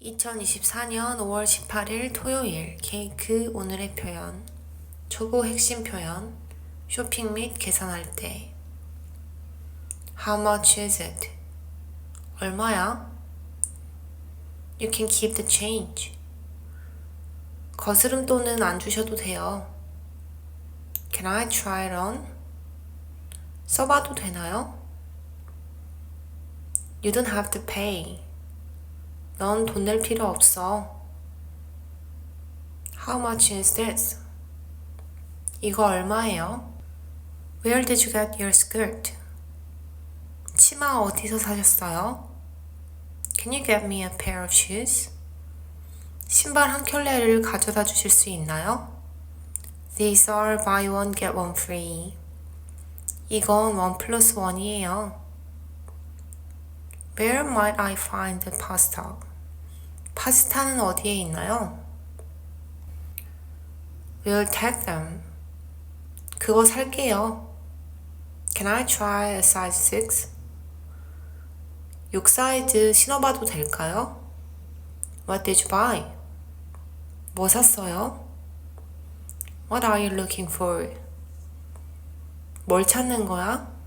2024년 5월 18일 토요일 케이크 오늘의 표현 초보 핵심 표현 쇼핑 및 계산할 때 How much is it? 얼마야? You can keep the change. 거스름 돈은 안 주셔도 돼요. Can I try it on? 써봐도 되나요? You don't have to pay. 넌 돈 낼 필요 없어. How much is this? 이거 얼마예요? Where did you get your skirt? 치마 어디서 사셨어요? Can you get me a pair of shoes? 신발 한 켤레를 가져다 주실 수 있나요? These are buy one get one free. 이건 원 플러스 원이에요. Where might I find the pasta? 파스타는 어디에 있나요? We'll take them. 그거 살게요. Can I try a size 6? 6 사이즈 신어봐도 될까요? What did you buy? 뭐 샀어요? What are you looking for? 뭘 찾는 거야?